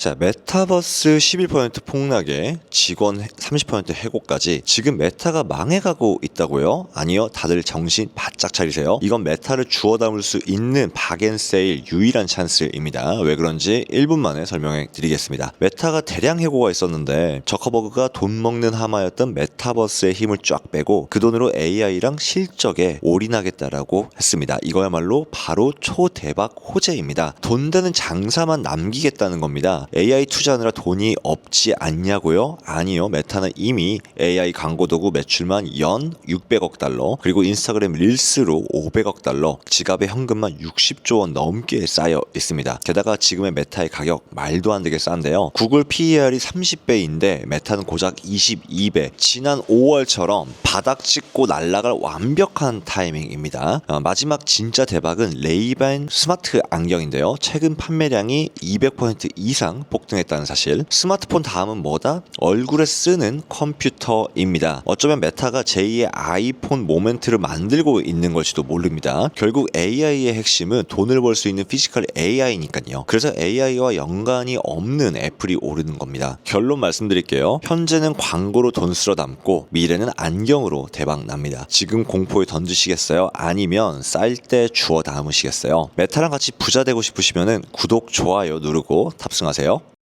자, 메타버스 11% 폭락에 직원 30% 해고까지 지금 메타가 망해가고 있다고요? 아니요. 다들 정신 바짝 차리세요. 이건 메타를 주워 담을 수 있는 박앤세일 유일한 찬스입니다. 왜 그런지 1분 만에 설명해 드리겠습니다. 메타가 대량 해고가 있었는데 저커버그가 돈 먹는 하마였던 메타버스의 힘을 쫙 빼고 그 돈으로 AI랑 실적에 올인하겠다라고 했습니다. 이거야말로 바로 초대박 호재입니다. 돈 되는 장사만 남기겠다는 겁니다. AI 투자하느라 돈이 없지 않냐고요? 아니요. 메타는 이미 AI 광고 도구 매출만 연 600억 달러, 그리고 인스타그램 릴스로 500억 달러, 지갑에 현금만 60조 원 넘게 쌓여 있습니다. 게다가 지금의 메타의 가격 말도 안 되게 싼데요. 구글 PER이 30배인데 메타는 고작 22배. 지난 5월처럼 바닥 찍고 날아갈 완벽한 타이밍입니다. 어, 마지막 진짜 대박은 레이밴 스마트 안경인데요. 최근 판매량이 200% 이상 폭등했다는 사실. 스마트폰 다음은 뭐다? 얼굴에 쓰는 컴퓨터입니다. 어쩌면 메타가 제2의 아이폰 모멘트를 만들고 있는 걸지도 모릅니다. 결국 AI의 핵심은 돈을 벌 수 있는 피지컬 AI니까요. 그래서 AI와 연관이 없는 애플이 오르는 겁니다. 결론 말씀드릴게요. 현재는 광고로 돈 쓸어 담고 미래는 안경으로 대박 납니다. 지금 공포에 던지시겠어요? 아니면 쌀 때 주워 담으시겠어요? 메타랑 같이 부자 되고 싶으시면 구독, 좋아요 누르고 탑승하세요.